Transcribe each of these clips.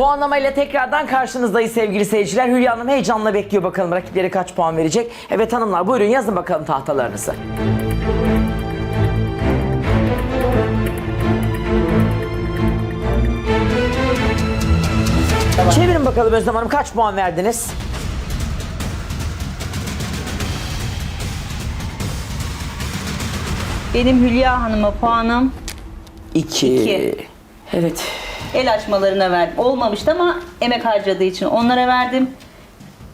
Puanlamayla tekrardan karşınızdayız sevgili seyirciler. Hülya Hanım heyecanla bekliyor bakalım rakipleri kaç puan verecek. Evet hanımlar buyurun yazın bakalım tahtalarınızı. Çevirin bakalım Özlem Hanım kaç puan verdiniz? Benim Hülya Hanım'a puanım 2. İki. Evet. El açmalarına verdim. Olmamıştı ama emek harcadığı için onlara verdim.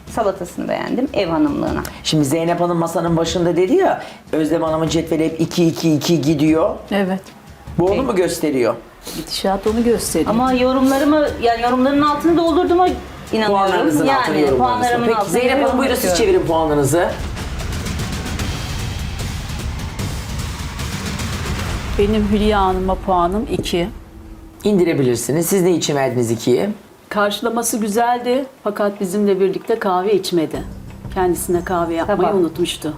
Salatasını beğendim ev hanımlığına. Şimdi Zeynep Hanım masanın başında dedi ya Özlem Hanım'ın cetveli hep 2-2-2 gidiyor. Evet. Bu onu mu gösteriyor? Gidişat onu gösteriyor. Ama yorumlarımı yani yorumların altını doldurduğuma inanıyorum. Puanlarınızın yani yorumlarınızı. puanlarımın Peki altını Zeynep Hanım yorum buyurun siz yapıyorum. çevirin puanlarınızı. Benim Hülya Hanım'a puanım 2. İndirebilirsiniz. Siz ne için verdiniz 2'yi? Karşılaması güzeldi fakat bizimle birlikte kahve içmedi. Kendisine kahve yapmayı Sabah. unutmuştu.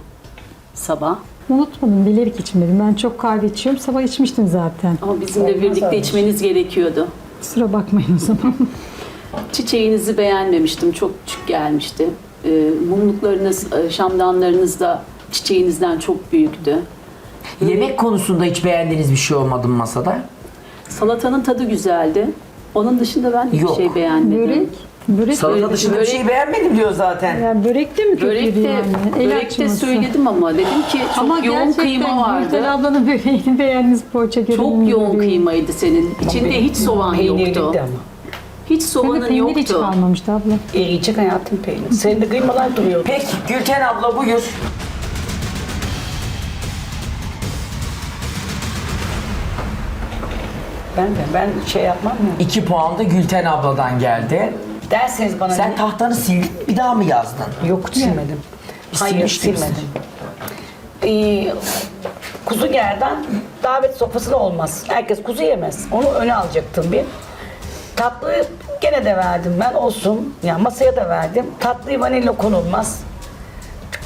Sabah. Unutmadım, bilerek içmedim. Ben çok kahve içiyorum. Sabah içmiştim zaten. Ama bizimle birlikte içmeniz gerekiyordu. Kusura bakmayın o zaman. Çiçeğinizi beğenmemiştim. Çok küçük gelmişti. Ee, mumluklarınız, e, şamdanlarınız da çiçeğinizden çok büyüktü. Yemek konusunda hiç beğendiğiniz bir şey olmadı mı masada? Salatanın tadı güzeldi. Onun dışında ben hiçbir Yok. şey beğenmedim. Börek, börek, Salata dışında bir şey beğenmedim diyor zaten. yani börek de mi kötüydü Börekte, yani? El börekte açması. söyledim ama dedim ki çok Ama yoğun gerçekten kıyma vardı. Gülten ablanın böreğini beğendiniz poğaça Çok yoğun böreği. kıymaydı senin. İçinde hiç soğan yoktu. Hiç Senin de soğanın peynir hiç yoktu. kalmamıştı abla. Eriyecek hayatım peynir. Senin de kıymalar duruyor. Peki Gülten abla buyur. Ben de ben şey yapmam ya. 2 puan da Gülten abladan geldi. Derseniz bana Sen tahtanı sildin bir daha mı yazdın? Yok silmedim. Hayır silmiştin silmedim. Ee, kuzu gerdan davet sofrasında olmaz. Herkes kuzu yemez. Onu öne alacaktım bir. Tatlı gene de verdim ben olsun. Yani masaya da verdim. Tatlıyı vanilya konulmaz.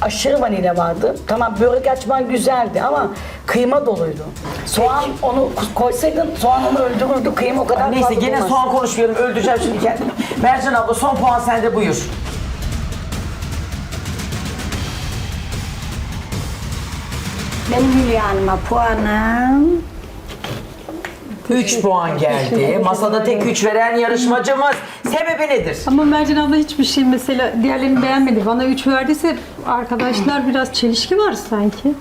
Aşırı vanilya vardı. Tamam börek açman güzeldi ama kıyma doluydu. Soğan onu koysaydın soğan onu öldürürdü. Kıyma o kadar Neyse fazla gene soğan konuşmayalım öldüreceğim şimdi kendimi. Mercan abla son puan sende buyur. Benim Hülya Hanım'a puanım 3 puan geldi. Masada tek 3 veren yarışmacımız. Sebebi nedir? Ama Mercan abla hiçbir şey mesela diğerlerini beğenmedi. Bana 3 verdiyse arkadaşlar biraz çelişki var sanki.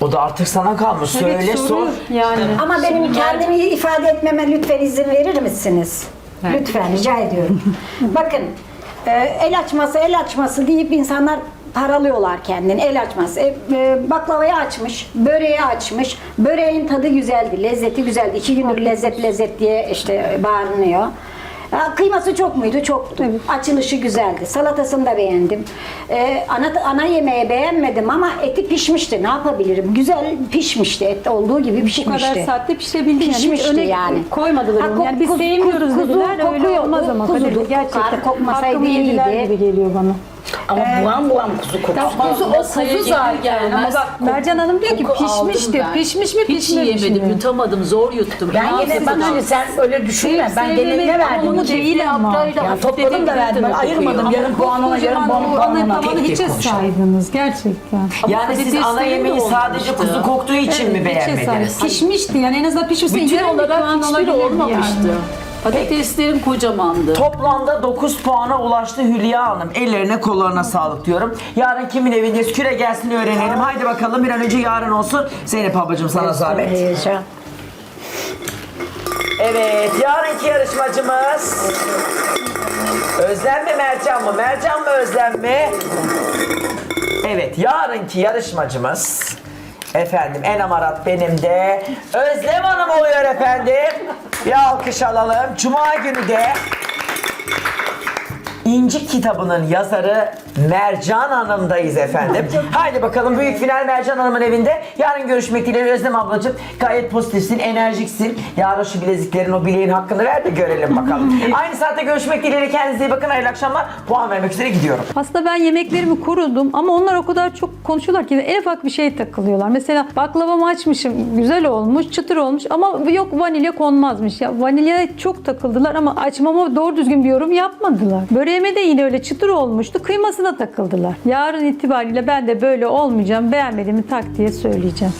O da artık sana kalmış. Söyle Evet, sor. soru Yani. ama benim kendimi ifade etmeme lütfen izin verir misiniz? Lütfen rica ediyorum. Bakın e, el açması el açması deyip insanlar paralıyorlar kendini el açması. E, e, baklavayı açmış, böreği açmış. Böreğin tadı güzeldi, lezzeti güzeldi. İki gündür lezzet lezzet diye işte bağırınıyor. Ya, Kıyması çok muydu? Çoktu. Açılışı güzeldi. Salatasını da beğendim. Ee, ana, ana yemeği beğenmedim ama eti pişmişti. Ne yapabilirim? Güzel pişmişti. Et olduğu gibi Bu pişmişti. kadar saatte pişebildi yani. Hiç Pişmişti öne yani. koymadılar Ha, onu. Yani biz sevmiyoruz kuzu dediler. Öyle olmaz ama. kuzu Kadir gerçekten. kokmasaydı Hakkımı yediler iyiydi. gibi geliyor bana. Ama bulan bulan kuzu kokusu. Kuzu, o kuzu zaten. Ama bak Mercan Hanım diyor ki pişmişti. Pişmiş mi Hiç pişmemiş yiyemedim, mi? yutamadım, zor yuttum. Ben yine bana hani sen öyle düşünme. Ben geneline verdim. Onu değil ama. Ya topladım da verdim. Ben ayırmadım. Yarım puan ona, yarım puan Kocaman o puan ana ona. tavanı Tek tek saydınız gerçekten. Yani siz ana yemeği de sadece kuzu koktuğu için mi beğenmediniz? Pişmişti yani en azından pişmişse Bütün olarak hiçbiri olmamıştı. Yani. Patateslerim kocamandı. Toplamda 9 puana ulaştı Hülya Hanım. Ellerine kollarına sağlık diyorum. Yarın kimin evindeyiz? Küre gelsin öğrenelim. Haydi bakalım bir an önce yarın olsun. Zeynep ablacığım sana zahmet. Heyecan. Evet yarınki yarışmacımız Özlem mi Mercan mı? Mercan mı Özlem mi? Evet yarınki yarışmacımız Efendim en amarat benim de Özlem Hanım oluyor efendim. Bir alkış alalım. Cuma günü de İncik kitabının yazarı Mercan Hanım'dayız efendim. Haydi bakalım büyük final Mercan Hanım'ın evinde. Yarın görüşmek dileğiyle Özlem ablacığım. Gayet pozitifsin, enerjiksin. Yarın şu bileziklerin o bileğin hakkını ver de görelim bakalım. Aynı saatte görüşmek dileğiyle kendinize iyi bakın. Hayırlı akşamlar. Puan vermek üzere gidiyorum. Aslında ben yemeklerimi korudum ama onlar o kadar çok konuşuyorlar ki en ufak bir şey takılıyorlar. Mesela baklavamı açmışım, güzel olmuş, çıtır olmuş ama yok vanilya konmazmış. Ya vanilyaya çok takıldılar ama açmama doğru düzgün bir yorum yapmadılar. Böreğime de yine öyle çıtır olmuştu. Kıymasına takıldılar. Yarın itibariyle ben de böyle olmayacağım. Beğenmediğimi tak diye söyleyeceğim.